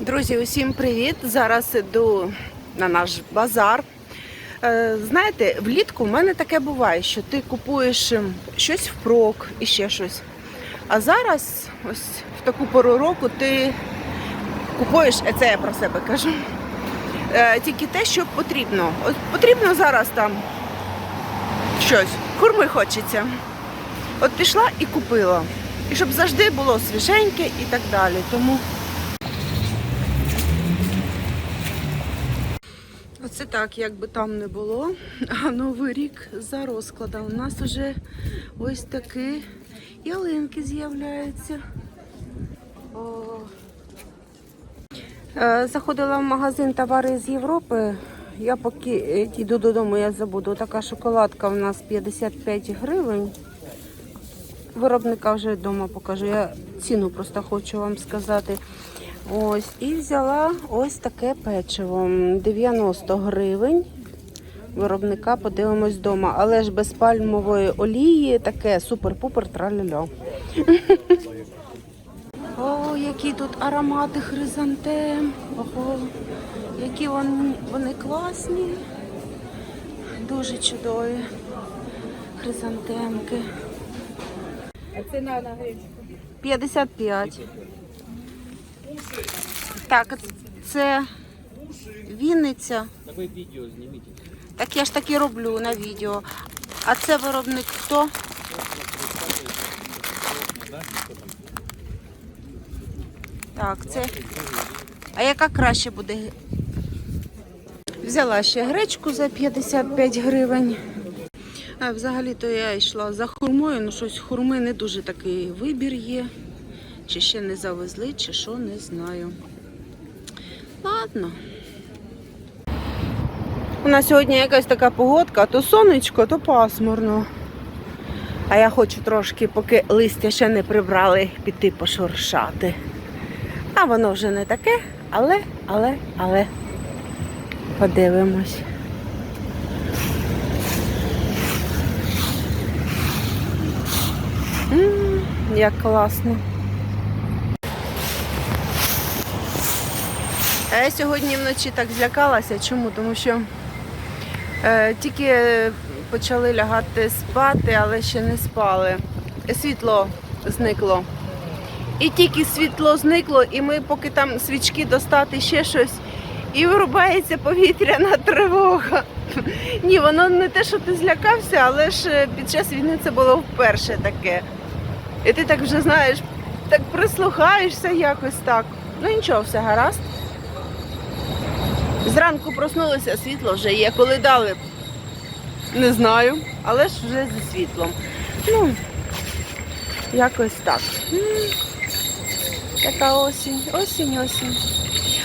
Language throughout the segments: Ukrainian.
Друзі, усім привіт! Зараз іду на наш базар. Е, Знаєте, влітку в мене таке буває, що ти купуєш ем, щось впрок і ще щось. А зараз, ось в таку пору року, ти купуєш, е, це я про себе кажу, е, тільки те, що потрібно. От потрібно зараз там щось, хурми хочеться. От пішла і купила. І щоб завжди було свіженьке і так далі. Тому Так, як би там не було. А новий рік за розкладом. У нас вже ось такі ялинки з'являються. Е, Заходила в магазин товари з Європи. Я поки е, йду додому, я забуду. Така шоколадка у нас 55 гривень. Виробника вже вдома покажу. Я ціну просто хочу вам сказати. Ось, і взяла ось таке печиво. 90 гривень. Виробника подивимось вдома. Але ж без пальмової олії таке супер-пупер траляльо. О, які тут аромати хризантем. Ого, які вони, вони класні. Дуже чудові. Хризантемки. А ціна на гречку? 55. Так, це Вінниця. Да вы видео снимите. Так я ж таки роблю на відео. А це виробник хто? Так, це. А яка краще буде? Взяла ще гречку за 55 гривень. А взагалі-то я йшла за хурмою, ну щось хурми не дуже такий вибір є. Чи ще не завезли, чи що, не знаю. Ладно. У нас сьогодні якась така погодка, то сонечко, то пасмурно. А я хочу трошки, поки листя ще не прибрали, піти пошуршати. А воно вже не таке, але, але, але подивимось. М, Як класно. А я сьогодні вночі так злякалася. Чому? Тому що е, тільки почали лягати спати, але ще не спали. Світло зникло. І тільки світло зникло, і ми поки там свічки достати ще щось, і вирубається повітряна тривога. Ні, воно не те, що ти злякався, але ж е, під час війни це було вперше таке. І ти так вже знаєш, так прислухаєшся якось так. Ну нічого, все гаразд. Зранку проснулися, світло вже є. Коли дали, не знаю, але ж вже зі світлом. Ну, якось так. Така осінь, осінь, осінь.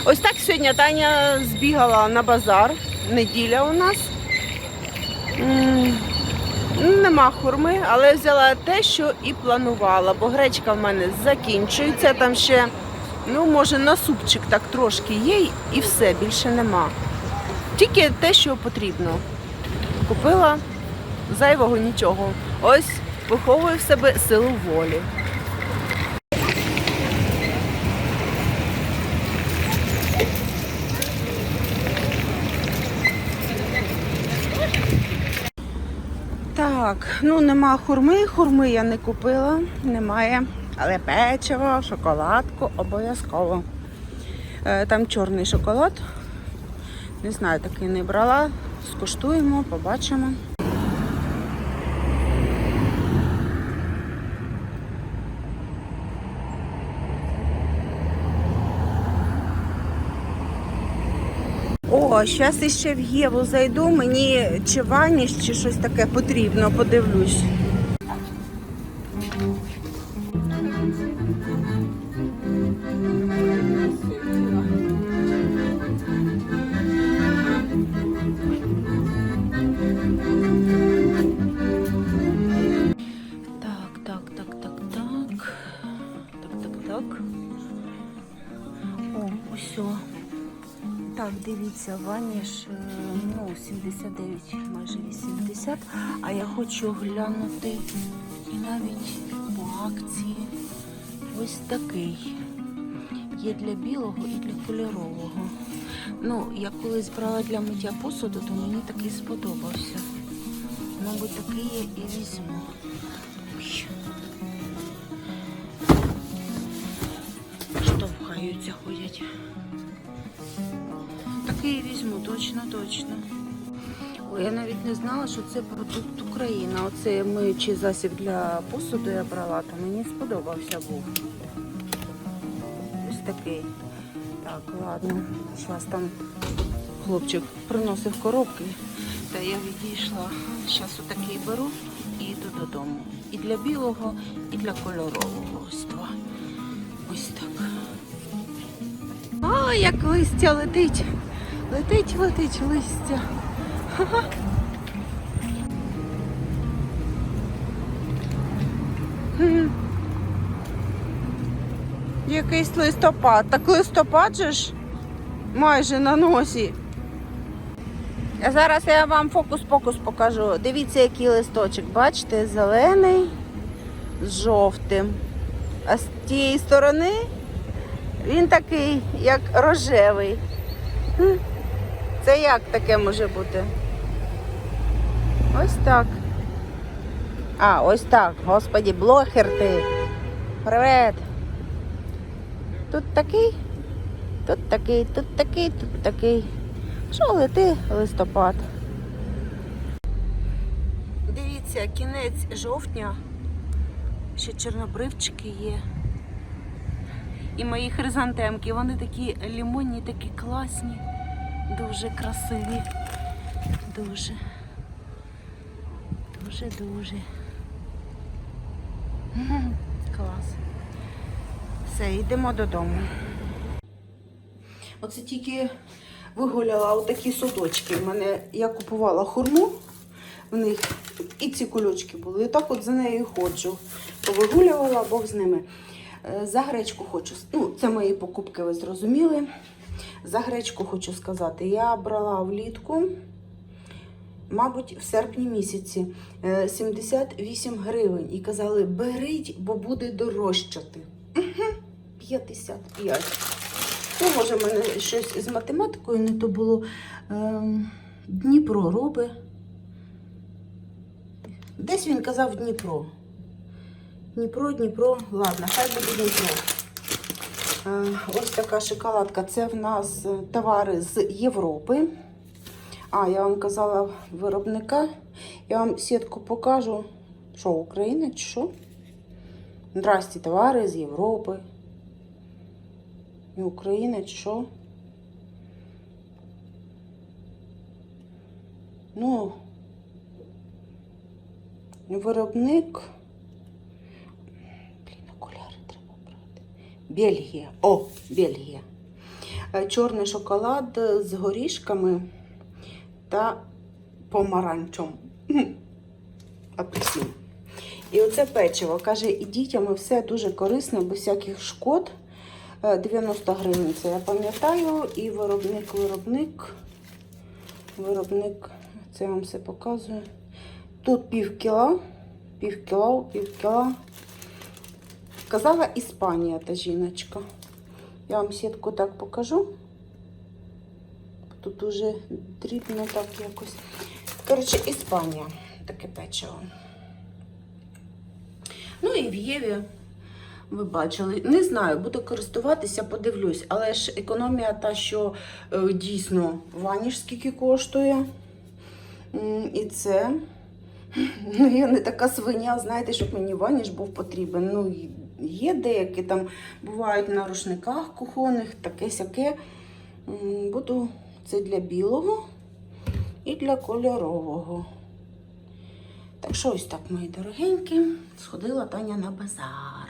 Ось так сьогодні Таня збігала на базар. Неділя у нас. Нема хурми, але взяла те, що і планувала, бо гречка в мене закінчується. Там ще, ну, може, на супчик так трошки є, і все, більше нема. Тільки те, що потрібно. Купила зайвого нічого. Ось виховую в себе силу волі. Так, ну нема хурми, хурми я не купила, немає. Але печиво, шоколадку обов'язково. Е, Там чорний шоколад. Не знаю, такий не брала. Скуштуємо, побачимо. О, зараз іще в Єву зайду, мені чи ваніш, чи щось таке потрібно, подивлюсь. Усьо. Так, дивіться, ваніш е, ну, 79, майже 80. А я хочу глянути і навіть по акції ось такий. Є для білого і для кольорового. Ну, я колись брала для миття посуду, то мені такий сподобався. Мабуть, такий я і візьму. Штовхаються, ходять. Такий візьму, точно, точно. Ой, я навіть не знала, що це продукт України. Оце миючий засіб для посуду я брала, то мені сподобався був. Ось такий. Так, ладно. Зараз там хлопчик приносив коробки, та я відійшла. Зараз отакий беру і йду додому. І для білого, і для кольорового. Ось два. Ось так. А, як листя летить. Летить, летить листя. Якийсь листопад. Так листопад же ж майже на носі. А зараз я вам фокус-покус покажу. Дивіться, який листочок. Бачите, зелений з жовтим. А з тієї сторони він такий, як рожевий. Це як таке може бути? Ось так. А, ось так. Господі, блохер ти. Привет. Тут такий, тут такий, тут такий, тут такий. Що лети листопад? Дивіться, кінець жовтня. Ще чорнобривчики є. І мої хризантемки, вони такі лімонні, такі класні, дуже красиві. Дуже. Дуже, дуже. Клас. Все, йдемо додому. Оце тільки вигуляла отакі садочки. В мене я купувала хурму в них, і ці кульочки були. І так от за нею ходжу. Повигулювала, Бог з ними. Е, За гречку хочу. Ну, це мої покупки, ви зрозуміли. За гречку хочу сказати. Я брала влітку, мабуть, в серпні місяці е, 78 гривень. І казали, беріть, бо буде дорожчати. Угу, 55. Ну, може, в мене щось з математикою не то було. Ем, Дніпро роби. Десь він казав Дніпро. Дніпро, Дніпро. Ладно, хай буде Дніпро. Е, Ось така шоколадка. Це в нас е, товари з Європи. А, я вам казала виробника. Я вам сітку покажу. Що, Україна чи що? Здрасті, товари з Європи. І Україна чи що? Ну, виробник. Бельгія. О, Бельгія. Е, Чорний шоколад з горішками та помаранчом. Кхм. Апельсин. І оце печиво. Каже, і дітям все дуже корисно, без всяких шкод. Е, 90 гривень, це я пам'ятаю. І виробник, виробник, виробник, це я вам все показую. Тут пів кіла, пів кіла, пів кіла. Казала Іспанія та жіночка. Я вам сітку так покажу. Тут дуже дрібно так якось. Коротше, Іспанія. Таке печиво. Ну і в Єві ви бачили. Не знаю, буду користуватися, подивлюсь. Але ж економія та, що е, дійсно ваніш скільки коштує. І це. Ну, я не така свиня, знаєте, щоб мені ваніш був потрібен. Ну, є деякі там бувають на рушниках кухонних, таке сяке. Буду це для білого і для кольорового. Так що ось так, мої дорогенькі, сходила Таня на базар.